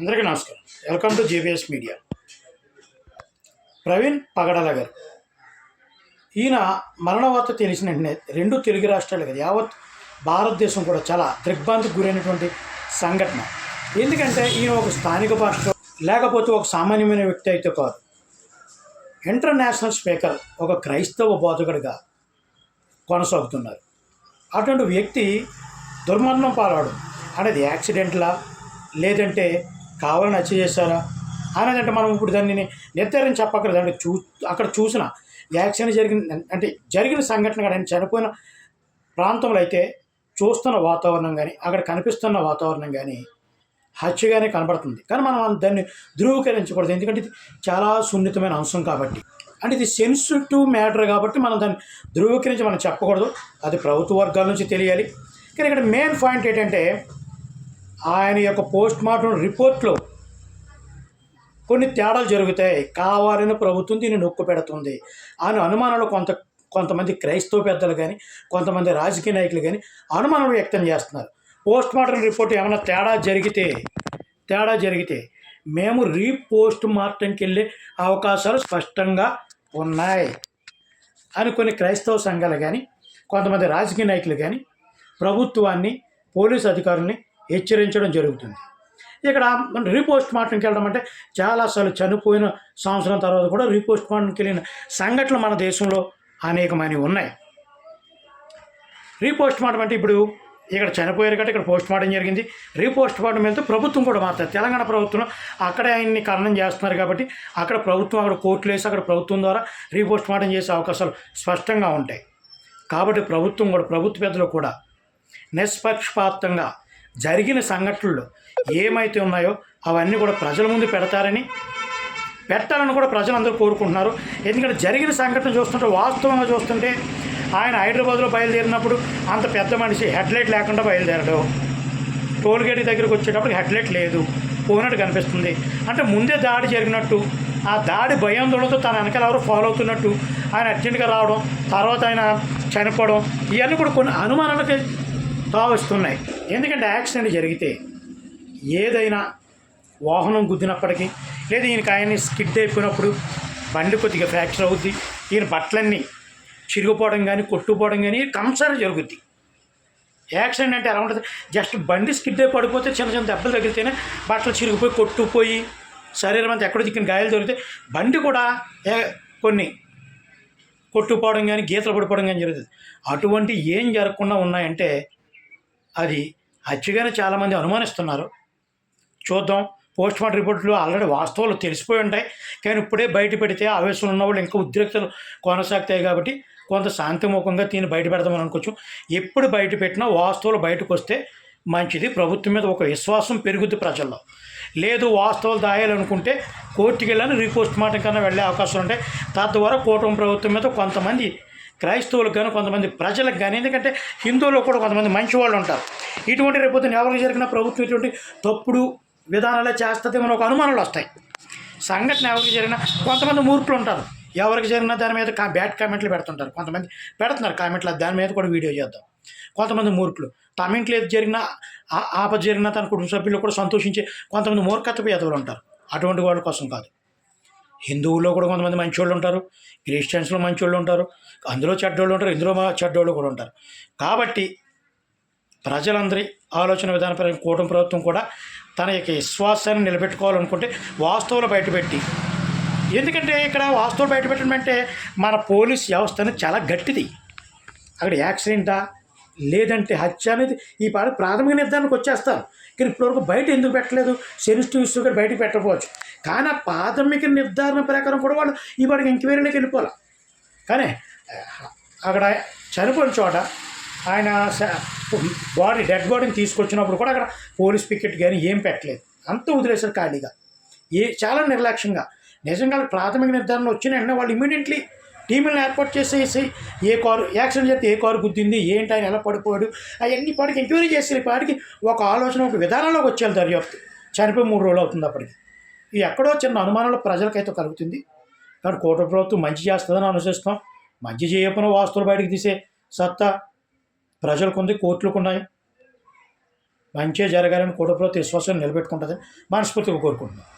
అందరికీ నమస్కారం. Welcome to JBS media Praveen Pagadala garu. ఈయన మరణ వార్త తెలిసిన వెంటనే రెండు తెలుగు రాష్ట్రాలు కదా యావత్ భారతదేశం కూడా చాలా దిగ్భ్రాంతికి గురైనటువంటి సంఘటన. ఎందుకంటే ఈయన ఒక స్థానిక భాషలో లేకపోతే ఒక సామాన్యమైన వ్యక్తి అయితే కాదు. ఇంటర్నేషనల్ స్పీకర్ ఒక క్రైస్తవ బోధకుడిగా కొనసాగుతున్నారు. అటువంటి వ్యక్తి దుర్మరణం పాలవడం అనేది యాక్సిడెంట్లా లేదంటే కావాలని హత్య చేశారా అనేదంటే మనం ఇప్పుడు దాన్ని నిర్ధారణ చెప్పక్కర్లేదు. అంటే చూ అక్కడ చూసిన యాక్సిడెంట్ జరిగిన అంటే జరిగిన సంఘటన కానీ చనిపోయిన ప్రాంతంలో అయితే చూస్తున్న వాతావరణం కానీ అక్కడ కనిపిస్తున్న వాతావరణం కానీ హత్యగానే కనబడుతుంది. కానీ మనం దాన్ని ధృవీకరించకూడదు. ఎందుకంటే ఇది చాలా సున్నితమైన అంశం కాబట్టి. అంటే ఇది సెన్సిటివ్ మ్యాటర్ కాబట్టి మనం దాన్ని ధృవీకరించి మనం చెప్పకూడదు. అది ప్రభుత్వ వర్గాల నుంచి తెలియాలి. కానీ ఇక్కడ మెయిన్ పాయింట్ ఏంటంటే ఆయన యొక్క పోస్ట్ మార్టం రిపోర్ట్లో కొన్ని తేడాలు జరుగుతాయి. కావాలని ప్రభుత్వం దీన్ని నొక్కు పెడుతుంది. అని అనుమానాలు కొంత కొంతమంది క్రైస్తవ పెద్దలు కానీ కొంతమంది రాజకీయ నాయకులు కానీ అనుమానాలు వ్యక్తం చేస్తున్నారు. పోస్ట్ మార్టం రిపోర్ట్ ఏమైనా తేడా జరిగితే తేడా జరిగితే మేము రీపోస్ట్ మార్టంకి వెళ్ళే అవకాశాలు స్పష్టంగా ఉన్నాయి అని కొన్ని క్రైస్తవ సంఘాలు కానీ కొంతమంది రాజకీయ నాయకులు కానీ ప్రభుత్వాన్ని పోలీసు అధికారుల్ని హెచ్చరించడం జరుగుతుంది. ఇక్కడ మనం రీపోస్ట్ మార్టంకి వెళ్ళడం అంటే చాలాసార్లు చనిపోయిన సంవత్సరం తర్వాత కూడా రీపోస్ట్ మార్టంకి వెళ్ళిన సంఘటనలు మన దేశంలో అనేకమైనవి ఉన్నాయి. రీపోస్ట్ మార్టం అంటే ఇప్పుడు ఇక్కడ చనిపోయారు కాబట్టి ఇక్కడ పోస్ట్ మార్టం జరిగింది. రీపోస్ట్ మార్టం వెళ్తే ప్రభుత్వం కూడా మారుతుంది. తెలంగాణ ప్రభుత్వం అక్కడే ఆయన్ని ఖననం చేస్తున్నారు కాబట్టి అక్కడ ప్రభుత్వం అక్కడ కోర్టులు వేసి అక్కడ ప్రభుత్వం ద్వారా రీపోస్ట్ మార్టం చేసే అవకాశాలు స్పష్టంగా ఉంటాయి. కాబట్టి ప్రభుత్వం కూడా ప్రభుత్వ పెద్దలు కూడా నిష్పక్షపాతంగా జరిగిన సంఘటనలు ఏమైతే ఉన్నాయో అవన్నీ కూడా ప్రజల ముందు పెడతారని పెట్టాలని కూడా ప్రజలందరూ కోరుకుంటున్నారు. ఎందుకంటే జరిగిన సంఘటన చూస్తుంటే వాస్తవంగా చూస్తుంటే ఆయన హైదరాబాద్లో బయలుదేరినప్పుడు అంత పెద్ద మనిషి హెడ్లైట్ లేకుండా బయలుదేరడు. టోల్గేట్ దగ్గరికి వచ్చేటప్పుడు హెడ్లైట్ లేదు. పోయినట్టు కనిపిస్తుంది. అంటే ముందే దాడి జరిగినట్టు ఆ దాడి భయాందోళనతో తన వెనకాల ఎవరు ఫాలో అవుతున్నట్టు ఆయన అర్జెంటుగా రావడం తర్వాత ఆయన చనిపోవడం ఇవన్నీ కూడా కొన్ని అనుమానాలకి తావిస్తున్నాయి. ఎందుకంటే యాక్సిడెంట్ జరిగితే ఏదైనా వాహనం గుద్దినప్పటికీ లేదా ఈయనకి ఆయన్ని స్కిడ్ అయిపోయినప్పుడు బండి కొద్దిగా ఫ్రాక్చర్ అవుద్ది ఈయన బట్టలన్నీ చిరిగిపోవడం కానీ కొట్టుకుపోవడం కానీ కంపల్సరీ జరుగుద్ది. యాక్సిడెంట్ అంటే ఎలా ఉంటుంది? జస్ట్ బండి స్కిడ్ అయి పడిపోతే చిన్న చిన్న దెబ్బలు తగిలితేనే బట్టలు చిరిగిపోయి కొట్టుకుపోయి శరీరం అంతా ఎక్కడో దిక్కిన గాయాలు దొరికితే బండి కూడా కొన్ని కొట్టుకుపోవడం కానీ గీతలు పడిపోవడం కానీ జరుగుతుంది అటువంటి ఏం జరగకుండా ఉన్నాయంటే అది హత్యగానే చాలామంది అనుమానిస్తున్నారు. చూద్దాం. పోస్ట్ మార్టం రిపోర్ట్లో ఆల్రెడీ వాస్తవాలు తెలిసిపోయి ఉంటాయి. కానీ ఇప్పుడే బయట పెడితే ఆవేశంలో ఉన్న వాళ్ళు ఇంకా ఉద్రిక్తలు కొనసాగుతాయి కాబట్టి కొంత శాంతిముఖంగా దీన్ని బయట పెడదామని అనుకోవచ్చు. ఎప్పుడు బయట పెట్టినా వాస్తవాలు బయటకు వస్తే మంచిది. ప్రభుత్వం మీద ఒక విశ్వాసం పెరుగుద్ది ప్రజల్లో. లేదు వాస్తవాలు దాయాలనుకుంటే కోర్టుకి వెళ్ళని రీపోస్ట్ మార్టం కన్నా వెళ్ళే అవకాశాలు ఉంటాయి. తద్వారా కూటమి ప్రభుత్వం మీద కొంతమంది క్రైస్తవులకు కానీ కొంతమంది ప్రజలకు కానీ ఎందుకంటే హిందువులు కూడా కొంతమంది మంచి వాళ్ళు ఉంటారు. ఇటువంటి రేపొద్దున ఎవరికి జరిగిన ప్రభుత్వం ఇటువంటి తప్పుడు విధానాలే చేస్తుందేమో ఒక అనుమానాలు వస్తాయి. సంఘటన ఎవరికి జరిగినా కొంతమంది మూర్ఖులు ఉంటారు. ఎవరికి జరిగినా దాని మీద కా బ్యాడ్ కామెంట్లు పెడుతుంటారు. కొంతమంది పెడుతున్నారు కామెంట్లు దాని మీద కూడా వీడియో చేద్దాం. కొంతమంది మూర్ఖులు. తమ ఇంట్లో ఏది జరిగినా ఆ- ఆపద జరిగినా తన కుటుంబ సభ్యులు కూడా సంతోషించే కొంతమంది మూర్ఖత్వ ఎదవులు ఉంటారు. అటువంటి వాళ్ళ కోసం కాదు. హిందువుల్లో కూడా కొంతమంది మంచోళ్ళు ఉంటారు క్రిస్టియన్స్లో మంచోళ్ళు ఉంటారు అందులో చెడ్డోళ్ళు ఉంటారు ఇందులో మా చెడ్డోళ్ళు కూడా ఉంటారు. కాబట్టి ప్రజలందరి ఆలోచన విధానపరంగా కూటమి ప్రభుత్వం కూడా తన యొక్క విశ్వాసాన్ని నిలబెట్టుకోవాలనుకుంటే వాస్తవాలు బయటపెట్టి ఎందుకంటే ఇక్కడ వాస్తవాలు బయటపెట్టడం అంటే మన పోలీస్ వ్యవస్థ అనేది చాలా గట్టిది. అక్కడ యాక్సిడెంటా లేదంటే హత్య అనేది ఈ పాట ప్రాథమిక నిర్ధారణకు వచ్చేస్తారు. కానీ ఇప్పటివరకు బయట ఎందుకు పెట్టలేదు? సెన్సిటివ్ ఇష్యూ కూడా బయటకు పెట్టకపోవచ్చు. కానీ ఆ ప్రాథమిక నిర్ధారణ ప్రకారం కూడా వాళ్ళు ఈ పాటికి ఎంక్వైరీలోకి వెళ్ళిపోవాలి. కానీ అక్కడ చనిపోయిన చోట ఆయన బాడీ డెడ్ బాడీని తీసుకొచ్చినప్పుడు కూడా అక్కడ పోలీస్ పికెట్ కానీ ఏం పెట్టలేదు. అంత వదిలేశారు ఖాళీగా. ఏ చాలా నిర్లక్ష్యంగా. నిజంగా ప్రాథమిక నిర్ధారణ వచ్చిన వెంటనే వాళ్ళు ఇమీడియట్లీ టీములను ఏర్పాటు చేసేసి ఏ కారు యాక్సిడెంట్ చేస్తే ఏ కారు గుద్దింది ఏంటి ఆయన ఎలా పడిపోయాడు అవన్నీ పాటికి ఎంక్వైరీ చేసి పాటికి ఒక ఆలోచన ఒక విధానంలోకి వచ్చేయాలి దర్యాప్తు. చనిపోయి మూడు రోజులు అవుతుంది అప్పటికి. ఈ ఎక్కడో చిన్న అనుమానాలు ప్రజలకైతే కలుగుతుంది. కానీ కోట ప్రభుత్వం మంచి చేస్తుందని అనుసరిస్తాం మంచి చేయకుండా వాస్తువులు బయటకు తీసే సత్తా ప్రజలకు ఉంది కోర్టులకు ఉన్నాయి మంచిగా జరగాలని కోట ప్రభుత్వం విశ్వాసం నిలబెట్టుకుంటుందని మనస్ఫూర్తిగా కోరుకుంటున్నాను